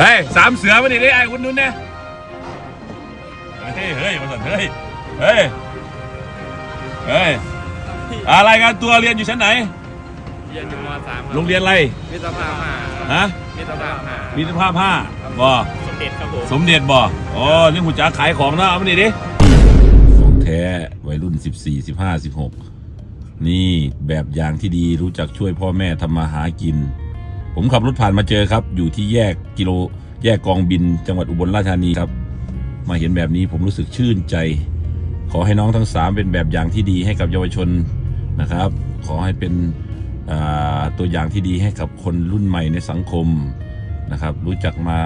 เฮ้ยสามเสือมาดิได้ไอ้คุณนุ่นเนี่ยเฮ้ยเฮ้ยมาสั่นเฮ้ยเฮ้ยเฮ้ยอะไรกันตัวเรียนอยู่ชั้นไหนเรียนอยู่มสามครับโรงเรียนอะไรมิตรภาพห้าครับฮะมิตรภาพห้ามิตรภาพห้าบ่สมเด็จครับผมสมเด็จบ่อ๋อนี่หุ่นจ้าขายของนะเอามาดิดิของแท้วัยรุ่น 14 15 16 นี่แบบอย่างที่ดีรู้จักช่วยพ่อแม่ทำมาหากิน ผมขับรถผ่านมาเจอครับ อยู่ที่แยกกิโล แยกกองบินจังหวัดอุบลราชธานีครับ มาเห็นแบบนี้ผมรู้สึกชื่นใจ ขอให้น้องทั้งสามเป็นแบบอย่างที่ดีให้กับเยาวชนนะครับ ขอให้เป็นตัวอย่างที่ดีให้กับคนรุ่นใหม่ในสังคมนะครับ รู้จักมา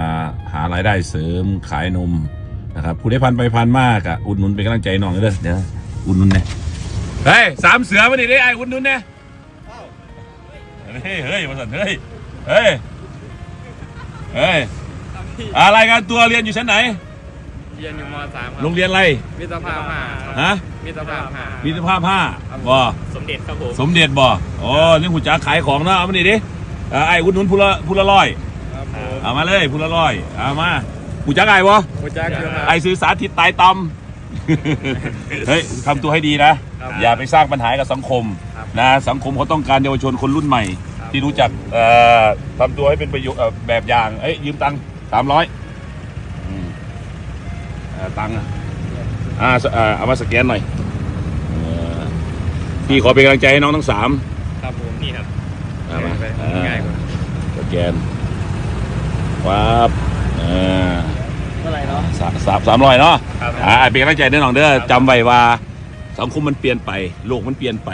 หารายได้เสริมขายนมนะครับผู้ได้พันไปพันมากอะอุดหนุนเป็นกำลังใจน้องเลยเดี๋ยวอุดหนุนเนี่ยเฮ้ยสามเสือมาดิได้ไอ้อุดหนุนเนี่ยเฮ้ยเฮ้ยมาสั่นเฮ้ย เฮ้ย เฮ้ยอะไรกันตัวเรียนอยู่ชั้นไหน เรียนอยู่มสามครับโรงเรียนอะไร มิตรภาพห้าครับฮะ มิตรภาพห้ามิตรภาพห้าบ่สมเด็จครับผมสมเด็จบ่อ๋อนี่หุ่นจ้าขายของนะเอามาดิดิอ่าไอ้อุดหนุนพูละพูละร้อยครับผมเอามาเลยพูละร้อยเอามาหุ่นจ้าไอ้บ่โคจักอยู่ครับ ไอ้ซื้อสาธิตตายตำ เฮ้ยทำตัวให้ดีนะ ครับอย่าไปสร้างปัญหากับสังคมครับ นะสังคมเขาต้องการเยาวชนคนรุ่นใหม่ครับ ที่รู้จักเอ่อทำตัวให้เป็นประโยชน์เอ่อแบบอย่าง เอ้ยยืมตังค์สามร้อยตังค์อะอ่าสเอ่อเอามาสแกนหน่อยเออพี่ขอเป็นกำลังใจให้น้องทั้งสามครับผมนี่ครับเอามาไปอ่าง่ายกว่าสแกนวับอ่าเมื่อไหร่เนาะสามสามสามร้อยเนาะครับอ่าเป็นกำลังใจเด้อน้องเด้อจำไว้ว่าสังคมมันเปลี่ยนไป โลกมันเปลี่ยนไป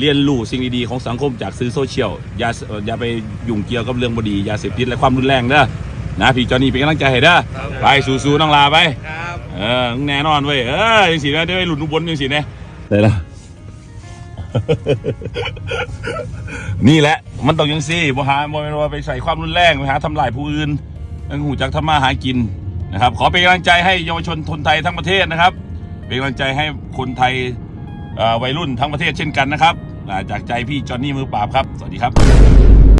เรียนรู้สิ่งดีๆของสังคมจากสื่อโซเชียลอย่าเอ่ออย่าไปยุ่งเกี่ยวกับเรื่องบดียาเสพติดและความรุนแรงเด้อนะพี่จอนี่เป็นกำลังใจให้เด้อครับไปสู้ๆน้องลาไปครับเออแน่นอนเว้ยเออยังสีนะได้ไปหลุดอุบลยังสีนะได้ละนี่แหละ มันต้องยังซี่บ่หาบ่แม่นว่าไปใส่ความรุนแรงไปหาทำลายผู้อื่นต้องหูจักทำมาหากินนะครับ ขอเป็นกำลังใจให้เยาวชนคนไทยทั้งประเทศนะครับ เป็นกำลังใจให้คนไทยเอ่อวัยรุ่นทั้งประเทศเช่นกันนะครับอ่า จากใจพี่จอห์นนี่มือปราบครับ สวัสดีครับ